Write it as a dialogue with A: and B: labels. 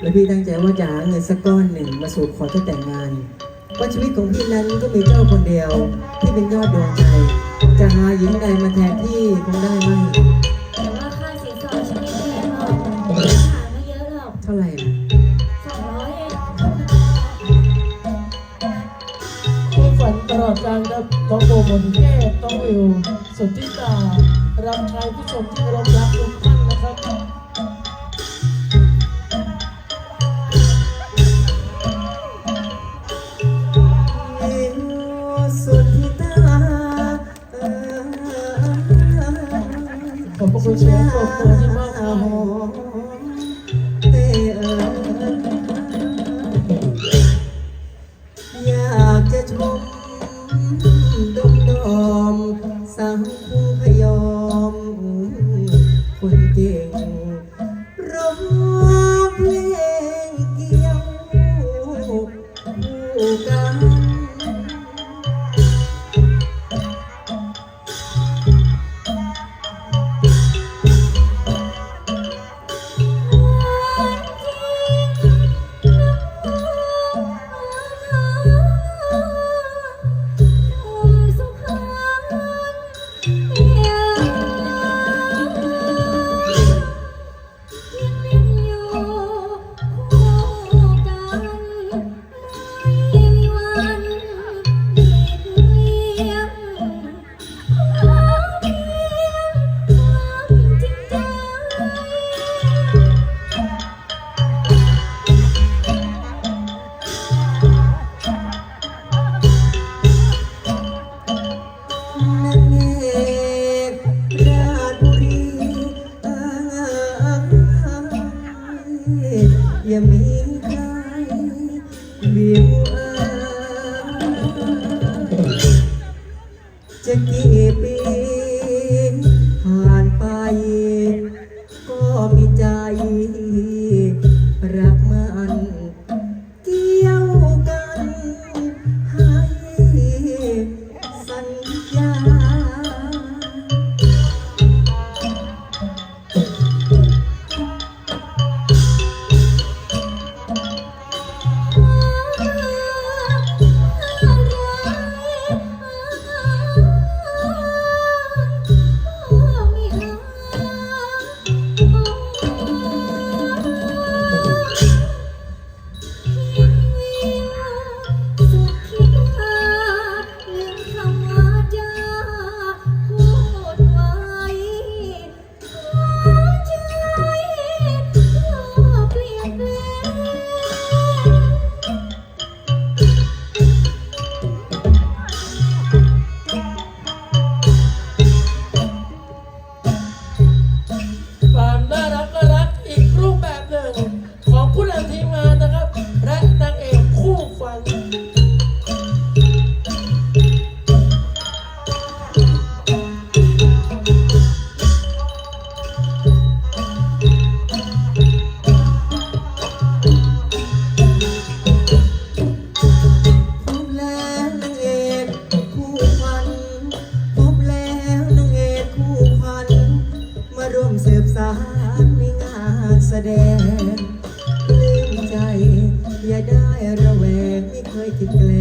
A: แล้วพี่ตั้งใจว่าจะหาเงินสักก้อนหนึ่งมาสู่ขอเจ้าแต่งงานเพราะชีวิตของพี่นั้นก็มีเจ้าคนเดียวที่เป็นยอดดวงใจ จะหาหญิงใดมาแทนที่คงได้ไหม
B: แต่ว่าค่าสินสอดฉันไม่แพงหรอกหาไม่เยอะหรอก
A: เท่าไหร่นะ
B: สองร้อยเอง
C: ผู้ฝันตลอดการครับต้องโบมนเทพต้องวิวสุทธิตารำไทยผู้ชมที่เคารพรักทุกท่านนะครับ ขอบคุณเสียงปรบมือที่มากมาย
A: เตเออยากจะชมดมดอมสังคู่พ รั สดงลืมใจ อย่าได้ระแวง ไม่เคยคิดแกล